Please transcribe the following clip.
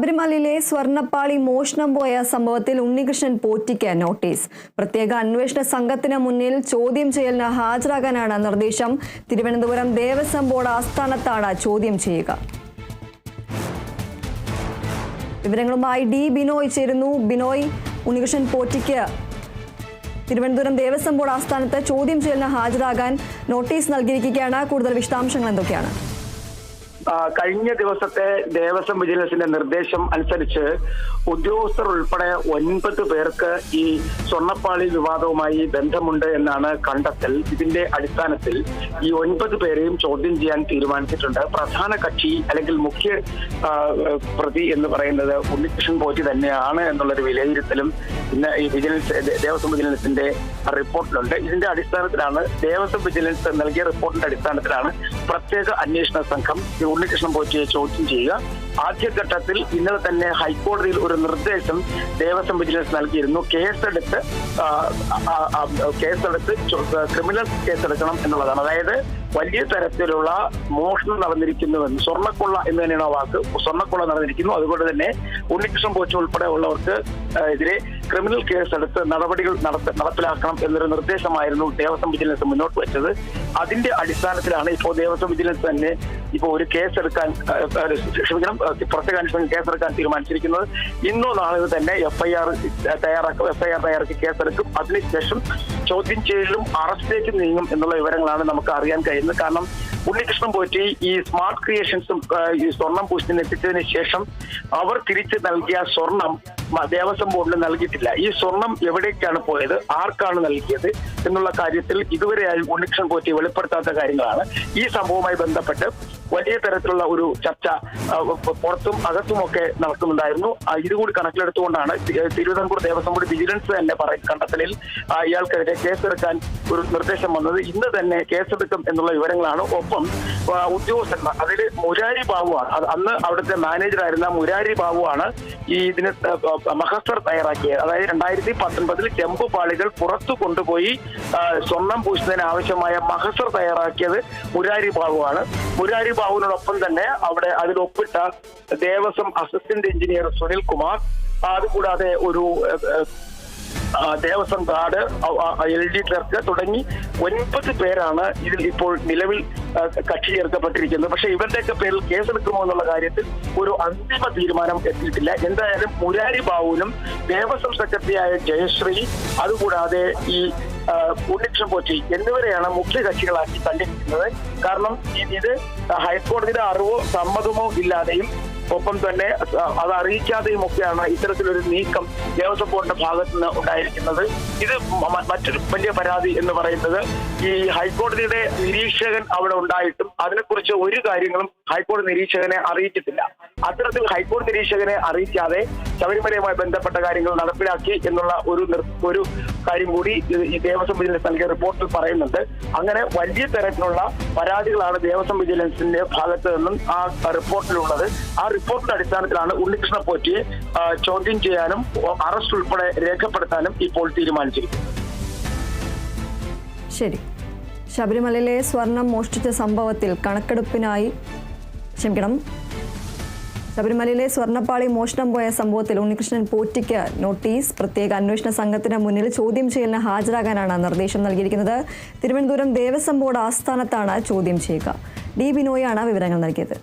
ശബരിമലയിലെ സ്വർണപ്പാളി മോഷണം പോയ സംഭവത്തിൽ ഉണ്ണികൃഷ്ണൻ പോറ്റിക്ക് നോട്ടീസ്. പ്രത്യേക അന്വേഷണ സംഘത്തിന് മുന്നിൽ ചോദ്യം ചെയ്യലിന് ഹാജരാകാനാണ് നിർദ്ദേശം. തിരുവനന്തപുരം ദേവസ്വം ബോർഡ് ആസ്ഥാനത്താണ് ചോദ്യം ചെയ്യുക. വിവരങ്ങളുമായി ഡി ബിനോയ് ചേരുന്നു. ബിനോയ് ഉണ്ണികൃഷ്ണൻ പോറ്റിക്ക് തിരുവനന്തപുരം ദേവസ്വം ബോർഡ് ആസ്ഥാനത്ത് ചോദ്യം ചെയ്യലിന് ഹാജരാകാൻ നോട്ടീസ് നൽകിയിരിക്കുകയാണ്. കൂടുതൽ വിശദാംശങ്ങൾ എന്തൊക്കെയാണ്? കഴിഞ്ഞ ദിവസത്തെ ദേവസ്വം വിജിലൻസിന്റെ നിർദ്ദേശം അനുസരിച്ച് ഉദ്യോഗസ്ഥർ ഉൾപ്പെടെ ഒൻപത് പേർക്ക് ഈ സ്വർണപ്പാളി വിവാദവുമായി ബന്ധമുണ്ട് എന്നാണ് കണ്ടെത്തൽ. ഇതിന്റെ അടിസ്ഥാനത്തിൽ ഈ ഒൻപത് പേരെയും ചോദ്യം ചെയ്യാൻ തീരുമാനിച്ചിട്ടുണ്ട്. പ്രധാന കക്ഷി അല്ലെങ്കിൽ മുഖ്യ പ്രതി എന്ന് പറയുന്നത് ഉണ്ണികൃഷ്ണൻ പോറ്റി തന്നെയാണ് എന്നുള്ളൊരു വിലയിരുത്തലും ഇന്ന് ഈ വിജിലൻസ് ദേവസ്വം വിജിലൻസിന്റെ റിപ്പോർട്ടിലുണ്ട്. ഇതിന്റെ അടിസ്ഥാനത്തിലാണ് ദേവസ്വം വിജിലൻസ് നൽകിയ റിപ്പോർട്ടിന്റെ അടിസ്ഥാനത്തിലാണ് പ്രത്യേക അന്വേഷണ സംഘം ഉണ്ണികൃഷ്ണൻ പോറ്റിയെ ചോദ്യം ചെയ്യുക. ആദ്യഘട്ടത്തിൽ ഇന്നലെ തന്നെ ഹൈക്കോടതിയിൽ ഒരു നിർദ്ദേശം ദേവസ്വം വിജിലൻസ് നൽകിയിരുന്നു. കേസെടുത്ത് കേസെടുത്ത് ക്രിമിനൽ കേസെടുക്കണം എന്നുള്ളതാണ്. അതായത് വലിയ തരത്തിലുള്ള മോഷണം നടന്നിരിക്കുന്നുവെന്ന് സ്വർണക്കൊള്ള എന്ന് തന്നെയാണ് വാക്ക്. സ്വർണക്കൊള്ള നടന്നിരിക്കുന്നു. അതുകൊണ്ട് തന്നെ ഉണ്ണികൃഷ്ണൻ പോറ്റി ഉൾപ്പെടെ ഉള്ളവർക്ക് എതിരെ ക്രിമിനൽ കേസ് കേസെടുത്ത് നടപടികൾ നടപ്പിലാക്കണം എന്നൊരു നിർദ്ദേശമായിരുന്നു ദേവസ്വം വിജിലൻസ് മുന്നോട്ട് വെച്ചത്. അതിന്റെ അടിസ്ഥാനത്തിലാണ് ഇപ്പോൾ ദേവസ്വം വിജിലൻസ് തന്നെ ഇപ്പോൾ ഒരു കേസെടുക്കാൻ ക്ഷമിക്കണം പ്രത്യേക അന്വേഷണം കേസെടുക്കാൻ തീരുമാനിച്ചിരിക്കുന്നത്. ഇന്നോ നാളെ തന്നെ എഫ്ഐആർ തയ്യാറാക്കും എഫ്ഐആർ തയ്യാറാക്കി കേസെടുക്കും. അതിനുശേഷം ചോദ്യം ചെയ്യലും അറസ്റ്റിലേക്ക് നീങ്ങും എന്നുള്ള വിവരങ്ങളാണ് നമുക്ക് അറിയാൻ കഴിയുന്നത്. കാരണം ഉണ്ണികൃഷ്ണൻ പോറ്റി ഈ സ്മാർട്ട് ക്രിയേഷൻസും ഈ സ്വർണം പൂശിനെത്തിച്ചതിന് ശേഷം അവർ തിരിച്ചു നൽകിയ സ്വർണം ദേവസ്വം ബോർഡിന് നൽകിയിട്ടില്ല. ഈ സ്വർണം എവിടേക്കാണ് പോയത്? ആർക്കാണ് നൽകിയത്? എന്നുള്ള കാര്യത്തിൽ ഇതുവരെയായി ഉണ്ണികൃഷ്ണൻ പോറ്റി വെളിപ്പെടുത്താത്ത കാര്യങ്ങളാണ് ഈ സംഭവവുമായി ബന്ധപ്പെട്ട് വലിയ തരത്തിലുള്ള ഒരു ചർച്ച പുറത്തും അകത്തും പുറത്തും അകത്തുമൊക്കെ നടക്കുന്നുണ്ടായിരുന്നു ഇതുകൂടി കണക്കിലെടുത്തുകൊണ്ടാണ് തിരുവിതാംകൂർ ദേവസ്വം ബോർഡ് വിജിലൻസ് തന്നെ പറയും കണ്ടെത്തലിൽ ഇയാൾക്കെതിരെ കേസെടുക്കാൻ ഒരു നിർദ്ദേശം വന്നത്. ഇന്ന് തന്നെ കേസെടുക്കും എന്നുള്ള വിവരങ്ങളാണ്. ഒപ്പം ഉദ്യോഗസ്ഥന്മാർ അതിൽ മുരാരി ബാബുവാണ് അന്ന് അവിടുത്തെ മാനേജറായിരുന്ന മുരാരി ബാബുവാണ് ഈ ഇതിന് മഹസർ തയ്യാറാക്കിയത്. അതായത് രണ്ടായിരത്തി പത്തൊൻപതിൽ ചെമ്പ് പാളികൾ പുറത്തു കൊണ്ടുപോയി സ്വർണം പൂശുന്നതിന് ആവശ്യമായ മഹസർ തയ്യാറാക്കിയത് മുരാരി ബാബുവാണ് മുരാരി ബാബുവിനോടൊപ്പം തന്നെ അവിടെ അതിൽ ഒപ്പിട്ട ദേവസ്വം അസിസ്റ്റന്റ് എഞ്ചിനീയർ സുനിൽ കുമാർ അതുകൂടാതെ ഒരു Devaswom guard L D clerk തുടങ്ങി ഒൻപത് പേരാണ് ഇതിൽ ഇപ്പോൾ നിലവിൽ കക്ഷി ചേർക്കപ്പെട്ടിരിക്കുന്നത്. പക്ഷെ ഇവരുടെയൊക്കെ പേരിൽ കേസെടുക്കുമോ എന്നുള്ള കാര്യത്തിൽ ഒരു അന്തിമ തീരുമാനം എത്തിയിട്ടില്ല. എന്തായാലും മുരാരി ബാബുവിനും ദേവസ്വം സെക്രട്ടറിയായ ജയശ്രീ അതുകൂടാതെ ഈ ഉണ്ണികൃഷ്ണൻ പോറ്റി എന്നിവരെയാണ് മുഖ്യ കക്ഷികളാക്കി കണ്ടിരിക്കുന്നത് കാരണം ഇത് ഹൈക്കോടതിയുടെ അറിവോ സമ്മതമോ ഇല്ലാതെയും ഒപ്പം തന്നെ അത് അറിയിക്കാതെയും ഒക്കെയാണ് ഇത്തരത്തിലൊരു നീക്കം ദേവസ്വം ബോർഡിന്റെ ഭാഗത്ത് നിന്ന് ഉണ്ടായിരിക്കുന്നത്. ഇത് മറ്റൊരു വലിയ പരാതി എന്ന് പറയുന്നത് ഈ ഹൈക്കോടതിയുടെ നിരീക്ഷകൻ അവിടെ ഉണ്ടായിട്ടും അതിനെക്കുറിച്ച് ഒരു കാര്യങ്ങളും ഹൈക്കോടതി നിരീക്ഷകനെ അറിയിച്ചിട്ടില്ല. അത്തരത്തിൽ ഹൈക്കോടതി നിരീക്ഷകനെ അറിയിക്കാതെ ശബരിമലയുമായി ബന്ധപ്പെട്ട കാര്യങ്ങൾ നടപ്പിലാക്കി എന്നുള്ള ഒരു ഒരു കാര്യം കൂടി ഈ ദേവസ്വം വിജിലൻസ് നൽകിയ റിപ്പോർട്ടിൽ പറയുന്നുണ്ട്. അങ്ങനെ വലിയ തരത്തിലുള്ള പരാതികളാണ് ദേവസ്വം വിജിലൻസിന്റെ ഭാഗത്ത് നിന്നും ആ റിപ്പോർട്ടിലുള്ളത്. ആ റിപ്പോർട്ടിന്റെ അടിസ്ഥാനത്തിലാണ് ഉണ്ണികൃഷ്ണ പോറ്റിയെ ചോദ്യം ചെയ്യാനും അറസ്റ്റ് ഉൾപ്പെടെ രേഖപ്പെടുത്താനും ഇപ്പോൾ തീരുമാനിച്ചിരിക്കുന്നത്. ശരി. ശബരിമലയിലെ സ്വർണം മോഷ്ടിച്ച സംഭവത്തിൽ കണക്കെടുപ്പിനായി ക്ഷമിക്കണം. ശബരിമലയിലെ സ്വർണപ്പാളി മോഷണം പോയ സംഭവത്തിൽ ഉണ്ണികൃഷ്ണൻ പോറ്റിക്ക് നോട്ടീസ്. പ്രത്യേക അന്വേഷണ സംഘത്തിന് മുന്നിൽ ചോദ്യം ചെയ്യലിന് ഹാജരാകാനാണ് നിർദ്ദേശം നൽകിയിരിക്കുന്നത്. തിരുവനന്തപുരം ദേവസ്വം ബോർഡ് ആസ്ഥാനത്താണ് ചോദ്യം ചെയ്യുക. ഡി ബിനോയാണ് വിവരങ്ങൾ നൽകിയത്.